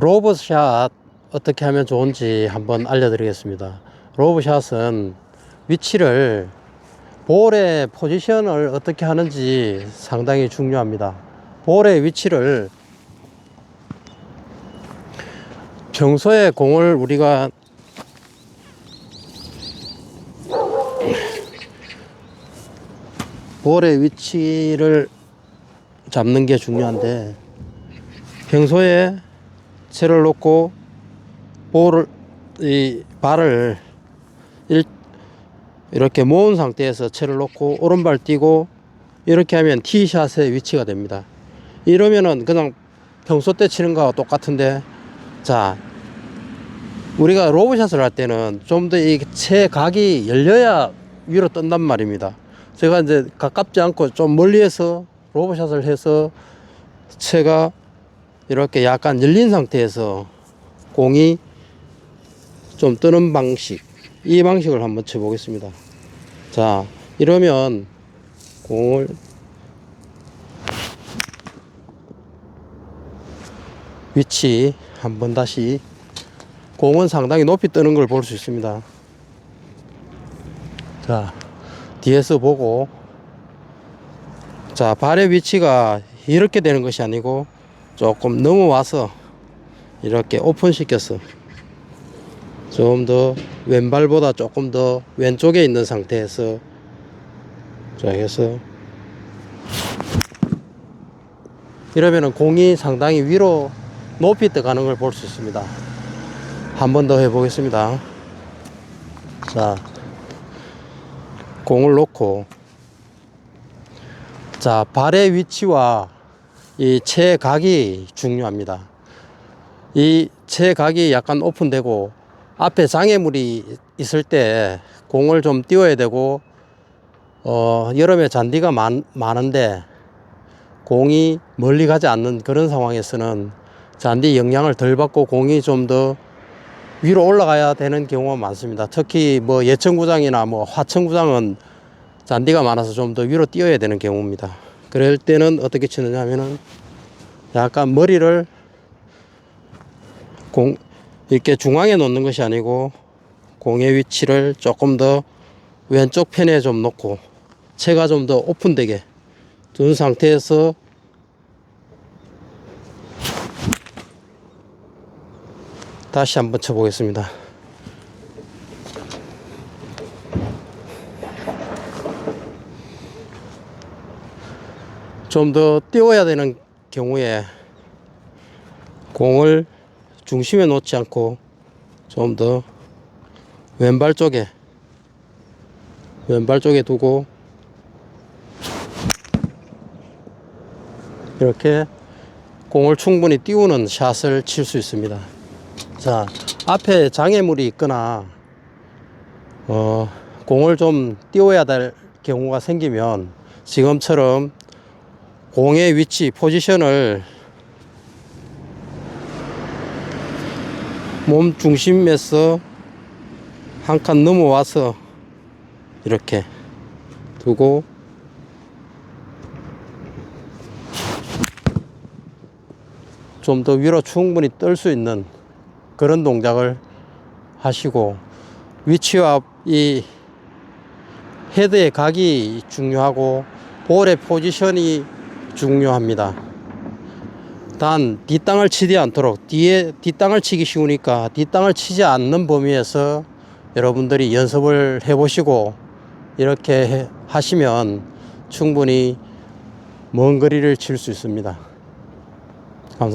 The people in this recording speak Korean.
로브샷 어떻게 하면 좋은지 한번 알려드리겠습니다. 로브샷은 위치를 볼의 포지션을 어떻게 하는지 상당히 중요합니다. 볼의 위치를 평소에 공을 우리가 볼의 위치를 잡는 게 중요한데 평소에 채를 놓고 볼을 이 발을 일, 이렇게 모은 상태에서 채를 놓고 오른발 뛰고 이렇게 하면 티샷의 위치가 됩니다. 이러면은 그냥 평소 때 치는 거와 똑같은데 자 우리가 로브샷을 할 때는 좀 더 이 채 각이 열려야 위로 뜬단 말입니다. 제가 이제 가깝지 않고 좀 멀리에서 로브샷을 해서 채가 이렇게 약간 열린 상태에서 공이 좀 뜨는 방식 이 방식을 한번 쳐 보겠습니다. 자 이러면 공을 위치 한번 다시 공은 상당히 높이 뜨는 걸 볼 수 있습니다. 자 뒤에서 보고 자 발의 위치가 이렇게 되는 것이 아니고 조금 넘어와서 이렇게 오픈 시켰어 좀 더 왼발보다 조금 더 왼쪽에 있는 상태에서 자 해서 이러면은 공이 상당히 위로 높이 떠가는 걸 볼 수 있습니다. 한 번 더 해보겠습니다. 자 공을 놓고 자 발의 위치와 이 체각이 중요합니다. 이 체각이 약간 오픈되고 앞에 장애물이 있을 때 공을 좀 띄워야 되고 어 여름에 잔디가 많, 많은데 공이 멀리 가지 않는 그런 상황에서는 잔디 영향을 덜 받고 공이 좀 더 위로 올라가야 되는 경우가 많습니다. 특히 뭐 예천구장이나 뭐 화천구장은 잔디가 많아서 좀 더 위로 뛰어야 되는 경우입니다. 그럴 때는 어떻게 치느냐 하면은 약간 머리를 공 이렇게 중앙에 놓는 것이 아니고 공의 위치를 조금 더 왼쪽 편에 좀 놓고 채가 좀 더 오픈되게 둔 상태에서 다시 한번 쳐보겠습니다. 좀 더 띄워야 되는 경우에 공을 중심에 놓지 않고 좀 더 왼발 쪽에 왼발 쪽에 두고 이렇게 공을 충분히 띄우는 샷을 칠 수 있습니다. 자, 앞에 장애물이 있거나 어, 공을 좀 띄워야 될 경우가 생기면 지금처럼 공의 위치, 포지션을 몸 중심에서 한 칸 넘어와서 이렇게 두고 좀 더 위로 충분히 뜰 수 있는 그런 동작을 하시고 위치와 이 헤드의 각이 중요하고 볼의 포지션이 중요합니다. 단 뒷땅을 치지 않도록 뒤에 뒷땅을 치기 쉬우니까 뒷땅을 치지 않는 범위에서 여러분들이 연습을 해보시고 이렇게 해- 하시면 충분히 먼 거리를 칠 수 있습니다.